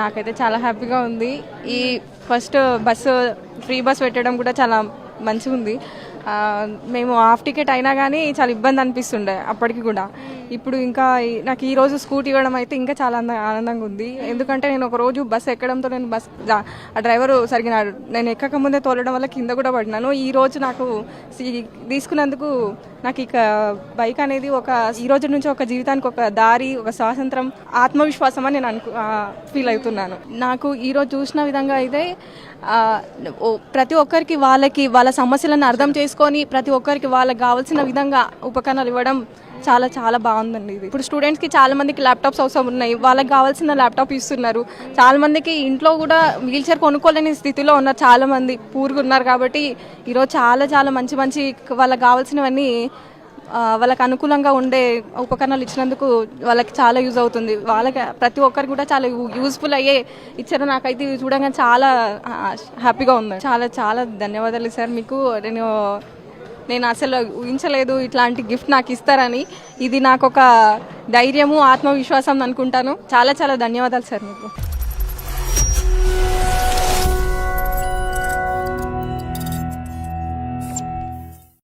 నాకైతే చాలా హ్యాపీగా ఉంది. ఈ ఫస్ట్ బస్సు ఫ్రీ బస్ పెట్టడం కూడా చాలా మంచిగా ఉంది మేము హాఫ్ టికెట్ అయినా కానీ చాలా ఇబ్బంది అనిపిస్తుండే అప్పటికి కూడా. ఇప్పుడు ఇంకా నాకు ఈ రోజు స్కూటీ ఇవ్వడం అయితే ఇంకా చాలా ఆనందంగా ఉంది. ఎందుకంటే నేను ఒక రోజు బస్ ఎక్కడంతో నేను బస్ ఆ డ్రైవర్ సరిగిన నేను ఎక్కక ముందే తోలడం వల్ల కింద కూడా పడినాను. ఈ రోజు నాకు తీసుకున్నందుకు నాకు ఇక బైక్ అనేది ఒక ఈ రోజు నుంచి ఒక జీవితానికి ఒక దారి ఒక స్వాతంత్రం ఆత్మవిశ్వాసం అని నేను అనుకు ఫీల్ అవుతున్నాను. నాకు ఈ రోజు చూసిన విధంగా అయితే ప్రతి ఒక్కరికి వాళ్ళకి వాళ్ళ సమస్యలను అర్థం చేసుకొని ప్రతి ఒక్కరికి వాళ్ళకి కావాల్సిన విధంగా ఉపకరణాలు ఇవ్వడం చాలా చాలా బాగుందండి ఇది. ఇప్పుడు స్టూడెంట్స్కి చాలా మందికి ల్యాప్టాప్స్ అవసరం ఉన్నాయి. వాళ్ళకి కావాల్సిన ల్యాప్టాప్ ఇస్తున్నారు. చాలా మందికి ఇంట్లో కూడా వీల్ చైర్ కొనుక్కోలేని స్థితిలో ఉన్నారు చాలా మంది. పూర్గా ఉన్నారు కాబట్టి ఈరోజు చాలా చాలా మంచి మంచి వాళ్ళకి కావాల్సినవన్నీ వాళ్ళకి అనుకూలంగా ఉండే ఉపకరణాలు ఇచ్చినందుకు వాళ్ళకి చాలా యూజ్ అవుతుంది. వాళ్ళకి ప్రతి ఒక్కరికి కూడా చాలా యూస్ఫుల్ అయ్యే ఇచ్చారు. నాకైతే ఇవి చూడగానే చాలా హ్యాపీగా ఉంది. చాలా చాలా ధన్యవాదాలు సార్. మీకు నేను నేను అసలు ఊహించలేదు ఇట్లాంటి గిఫ్ట్ నాకు ఇస్తారని. ఇది నాకు ఒక ధైర్యము ఆత్మవిశ్వాసం అనుకుంటాను. చాలా చాలా ధన్యవాదాలు సార్ మీకు.